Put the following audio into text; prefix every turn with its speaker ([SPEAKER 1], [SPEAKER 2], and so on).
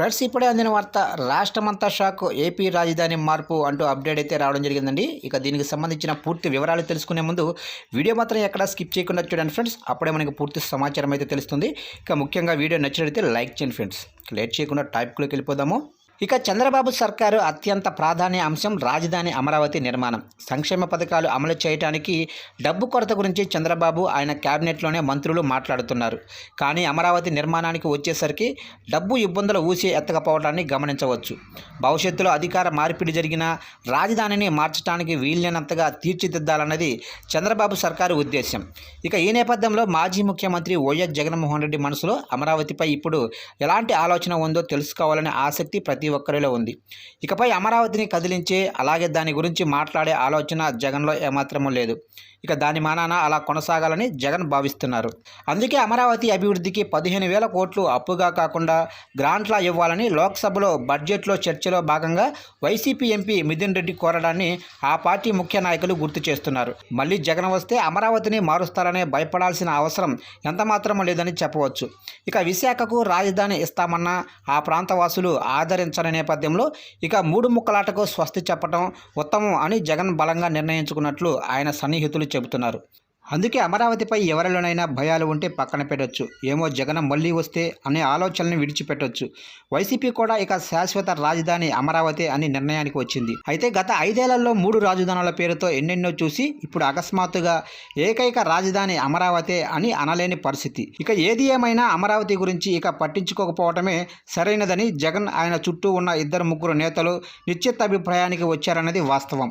[SPEAKER 1] Friends ఇప్పుడే అందిన వార్త రాష్ట్రమంతా షాక్ ఏపీ రాజధాని మార్పు అంటూ అప్డేట్ అయితే రావడం జరిగిందండి. ఇక దీనికి సంబంధించిన పూర్తి వివరాలు తెలుసుకునే ముందు వీడియో మాత్రం ఎక్కడ స్కిప్ చేయకుండా చూడండి ఫ్రెండ్స్. అప్పుడే మనకి పూర్తి సమాచారం అయితే తెలుస్తుంది. ఇక ముఖ్యంగా వీడియో నచ్చినట్లయితే లైక్ చేయండి ఫ్రెండ్స్. లేట్ చేయకుండా టాపిక్లోకి వెళ్ళిపోదాము. ఇక చంద్రబాబు సర్కారు అత్యంత ప్రాధాన్య అంశం రాజధాని అమరావతి నిర్మాణం. సంక్షేమ పథకాలు అమలు చేయడానికి డబ్బు కొరత గురించి చంద్రబాబు ఆయన క్యాబినెట్లోనే మంత్రులు మాట్లాడుతున్నారు. కానీ అమరావతి నిర్మాణానికి వచ్చేసరికి డబ్బు ఇబ్బందులు ఊసి ఎత్తకపోవడాన్ని గమనించవచ్చు. భవిష్యత్తులో అధికార మార్పిడి జరిగిన రాజధానిని మార్చడానికి వీలైనంతగా తీర్చిదిద్దాలన్నది చంద్రబాబు సర్కారు ఉద్దేశం ఇక ఈ నేపథ్యంలో మాజీ ముఖ్యమంత్రి వైఎస్ జగన్మోహన్ రెడ్డి మనసులో అమరావతిపై ఇప్పుడు ఎలాంటి ఆలోచన ఉందో తెలుసుకోవాలనే ఆసక్తి ప్రతి ఒక్కరిలో ఉంది. ఇకపై అమరావతిని కదిలించే అలాగే దాని గురించి మాట్లాడే ఆలోచన జగన్లో ఏమాత్రమూ లేదు. ఇక దాని మానాన అలా కొనసాగాలని జగన్ భావిస్తున్నారు. అందుకే అమరావతి అభివృద్ధికి పదిహేను వేల కోట్లు అప్పుగా కాకుండా గ్రాంట్లా ఇవ్వాలని లోక్సభలో బడ్జెట్లో చర్చలో భాగంగా వైసీపీ ఎంపీ మిథున్ రెడ్డి కోరడాన్ని ఆ పార్టీ ముఖ్య నాయకులు గుర్తు చేస్తున్నారు. మళ్ళీ జగన్ వస్తే అమరావతిని మారుస్తారనే భయపడాల్సిన అవసరం ఎంతమాత్రమూ లేదని చెప్పవచ్చు. ఇక విశాఖకు రాజధాని ఇస్తామన్నా ఆ ప్రాంత వాసులు ఆదరించని నేపథ్యంలో ఇక మూడు ముక్కలాటకు స్వస్తి చెప్పడం ఉత్తమం అని జగన్ బలంగా నిర్ణయించుకున్నట్లు ఆయన సన్నిహితులు చెబుతున్నారు. అందుకే అమరావతిపై ఎవరిలోనైనా భయాలు ఉంటే పక్కన పెట్టొచ్చు. ఏమో జగన్ మళ్ళీ వస్తే అనే ఆలోచనని విడిచిపెట్టొచ్చు. వైసీపీ కూడా ఇక శాశ్వత రాజధాని అమరావతి అని నిర్ణయానికి వచ్చింది. అయితే గత ఐదేళ్ళలో మూడు రాజధానుల పేరుతో ఎన్నెన్నో చూసి ఇప్పుడు అకస్మాత్తుగా ఏకైక రాజధాని అమరావతి అని అనలేని పరిస్థితి. ఇక ఏది ఏమైనా అమరావతి గురించి ఇక పట్టించుకోకపోవటమే సరైనదని జగన్ ఆయన చుట్టూ ఉన్న ఇద్దరు ముగ్గురు నేతలు నిశ్చిత అభిప్రాయానికి వచ్చారన్నది వాస్తవం.